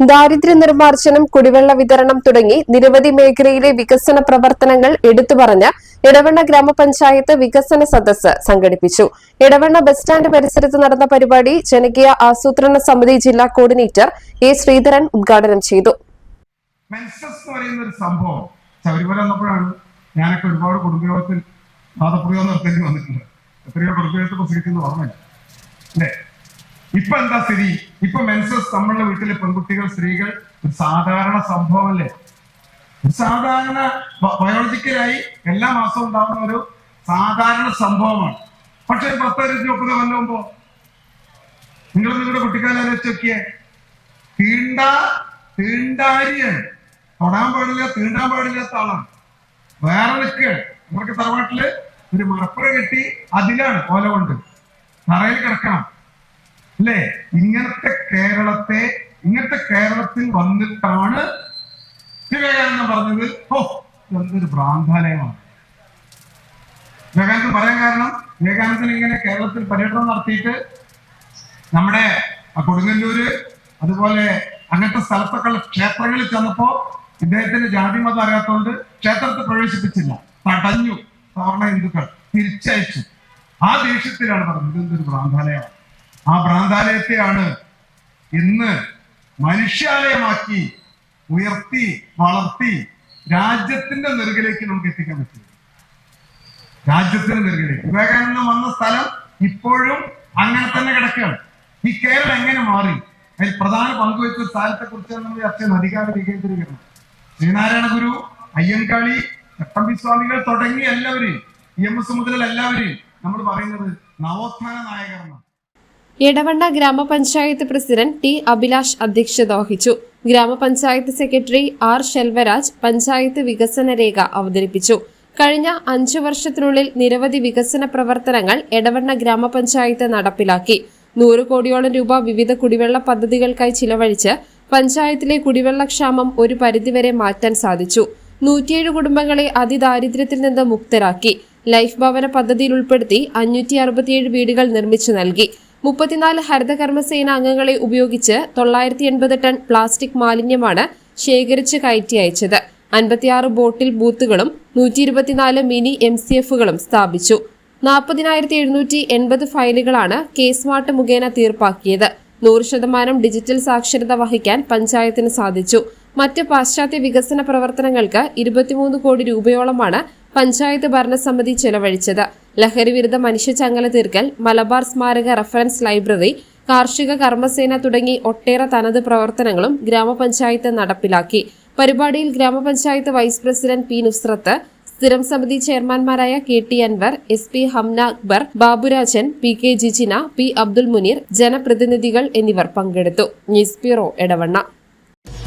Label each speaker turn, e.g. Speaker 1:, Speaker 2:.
Speaker 1: ദാരിദ്ര്യ നിർമ്മാർജനം കുടിവെള്ള വിതരണം തുടങ്ങി നിരവധി മേഖലയിലെ വികസന പ്രവർത്തനങ്ങൾ എടുത്തു പറഞ്ഞ ഇടവണ്ണ ഗ്രാമപഞ്ചായത്ത് വികസന സദസ്സ് സംഘടിപ്പിച്ചു. ഇടവണ്ണ ബസ് സ്റ്റാൻഡ് പരിസരത്ത് നടന്ന പരിപാടി ജനകീയ ആസൂത്രണ സമിതി ജില്ലാ കോർഡിനേറ്റർ എ ശ്രീധരൻ ഉദ്ഘാടനം ചെയ്തു.
Speaker 2: ഒരുപാട് കുടുംബയോഗത്തിൽ ഇപ്പൊ എന്താ സ്ഥിതി? ഇപ്പൊ മെൻസസ് നമ്മളുടെ വീട്ടിലെ പെൺകുട്ടികൾ സ്ത്രീകൾ സാധാരണ സംഭവമല്ലേ? സാധാരണ ബയോളജിക്കലായി എല്ലാ മാസവും ഉണ്ടാകുന്ന ഒരു സാധാരണ സംഭവമാണ്. പക്ഷെ ഒരു പത്ത് ഇരുപത്തി മുപ്പത് കൊല്ലം മുമ്പോ നിങ്ങൾ നിങ്ങളുടെ കുട്ടിക്കാലം ആലോചിച്ച് നോക്കിയേ. തീണ്ട തീണ്ടാരിയാണ് തൊടാൻ പാടില്ല തീണ്ടാൻ പാടില്ലാത്ത ആളാണ്. വേറെ നിൽക്കുകയാണ് നമുക്ക് തറവാട്ടിൽ ഒരു മറപ്പുറ കെട്ടി അതിലാണ് ഓല കൊണ്ട്. തറയിൽ കിടക്കണം. അല്ലേ? ഇങ്ങനത്തെ കേരളത്തെ ഇങ്ങനത്തെ കേരളത്തിൽ വന്നിട്ടാണ് വിവേകാനന്ദൻ പറഞ്ഞത് ഓ എന്തൊരു ഭ്രാന്താലയമാണ്. വിവേകാനന്ദൻ പറയാൻ കാരണം വിവേകാനന്ദൻ ഇങ്ങനെ കേരളത്തിൽ പര്യടനം നടത്തിയിട്ട് നമ്മുടെ കൊടുങ്ങല്ലൂര് അതുപോലെ അങ്ങനത്തെ സ്ഥലത്തൊക്കെയുള്ള ക്ഷേത്രങ്ങളിൽ ചെന്നപ്പോ ഇദ്ദേഹത്തിന്റെ ജാതി മതം അറിയാത്തോണ്ട് ക്ഷേത്രത്തിൽ പ്രവേശിപ്പിച്ചില്ല. തടഞ്ഞു. സവർണ ഹിന്ദുക്കൾ തിരിച്ചയച്ചു. ആ ദേഷ്യത്തിലാണ് പറഞ്ഞത്. ഇതൊരു ഭ്രാന്താലയമാണ്. ആ ഭ്രാന്താലയത്തെയാണ് ഇന്ന് മനുഷ്യാലയമാക്കി ഉയർത്തി വളർത്തി രാജ്യത്തിന്റെ നെറുകിലേക്ക് നമുക്ക് എത്തിക്കാൻ പറ്റും രാജ്യത്തിന്റെ നെറുകിലേക്ക്. വിവേകാനന്ദ വന്ന സ്ഥലം ഇപ്പോഴും അങ്ങനെ തന്നെ കിടക്കുകയാണ്. ഈ കേരളം എങ്ങനെ മാറി? അതിൽ പ്രധാന പങ്കുവച്ച സ്ഥലത്തെ കുറിച്ച് നമ്മൾ ചർച്ച ചെയ്യുന്ന അധികാര വികേന്ദ്രീകരണം. ശ്രീനാരായണ ഗുരു അയ്യൻകാളി ചട്ടമ്പി സ്വാമികൾ തുടങ്ങി എല്ലാവരെയും ഇ എം എസ് മുതലുള്ള എല്ലാവരെയും നമ്മൾ പറയുന്നത് നവോത്ഥാന നായകരെന്നാണ്
Speaker 1: എടവണ്ണ ഗ്രാമപഞ്ചായത്ത് പ്രസിഡന്റ് ടി അഭിലാഷ് അധ്യക്ഷത വഹിച്ചു ഗ്രാമപഞ്ചായത്ത് സെക്രട്ടറി ആർ ശെൽവരാജ് പഞ്ചായത്ത് വികസന രേഖ അവതരിപ്പിച്ചു. കഴിഞ്ഞ അഞ്ചു വർഷത്തിനുള്ളിൽ നിരവധി വികസന പ്രവർത്തനങ്ങൾ എടവണ്ണ ഗ്രാമപഞ്ചായത്ത് നടപ്പിലാക്കി. നൂറ് കോടിയോളം രൂപ വിവിധ കുടിവെള്ള പദ്ധതികൾക്കായി ചിലവഴിച്ച് പഞ്ചായത്തിലെ കുടിവെള്ളക്ഷാമം ഒരു പരിധിവരെ മാറ്റാൻ സാധിച്ചു. നൂറ്റിയേഴ് കുടുംബങ്ങളെ അതിദാരിദ്ര്യത്തിൽ നിന്ന് മുക്തരാക്കി. ലൈഫ് ഭവന പദ്ധതിയിൽ ഉൾപ്പെടുത്തി അഞ്ഞൂറ്റി വീടുകൾ നിർമ്മിച്ചു നൽകി. മുപ്പത്തിനാല് ഹരിതകർമ്മസേന അംഗങ്ങളെ ഉപയോഗിച്ച് തൊള്ളായിരത്തി എൺപത് ടൺ പ്ലാസ്റ്റിക് മാലിന്യമാണ് ശേഖരിച്ച് കയറ്റി അയച്ചത്. അൻപത്തിയാറ് ബോട്ടിൽ ബൂത്തുകളും നൂറ്റി ഇരുപത്തിനാല് മിനി എം സി എഫുകളും സ്ഥാപിച്ചു. നാൽപ്പതിനായിരത്തി എഴുന്നൂറ്റി എൺപത് ഫയലുകളാണ് കെ മുഖേന തീർപ്പാക്കിയത്. നൂറ് ശതമാനം ഡിജിറ്റൽ സാക്ഷരത വഹിക്കാൻ പഞ്ചായത്തിന് സാധിച്ചു. മറ്റ് പാശ്ചാത്യ വികസന പ്രവർത്തനങ്ങൾക്ക് ഇരുപത്തിമൂന്ന് കോടി രൂപയോളമാണ് പഞ്ചായത്ത് ഭരണസമിതി ചെലവഴിച്ചത്. ലഹരിവിരുദ്ധ മനുഷ്യചങ്ങല തീർക്കൽ മലബാർ സ്മാരക റഫറൻസ് ലൈബ്രറി കാർഷിക കർമ്മസേന തുടങ്ങി ഒട്ടേറെ തനത് പ്രവർത്തനങ്ങളും ഗ്രാമപഞ്ചായത്ത് നടപ്പിലാക്കി. പരിപാടിയിൽ ഗ്രാമപഞ്ചായത്ത് വൈസ് പ്രസിഡന്റ് പി നുസ്രത്ത് സ്ഥിരം സമിതി ചെയർമാൻമാരായ K T Anwar S P Hamna Akbar Baburajan P K Jijina P Abdul Muneer ജനപ്രതിനിധികൾ എന്നിവർ പങ്കെടുത്തു. News bureau Edavanna.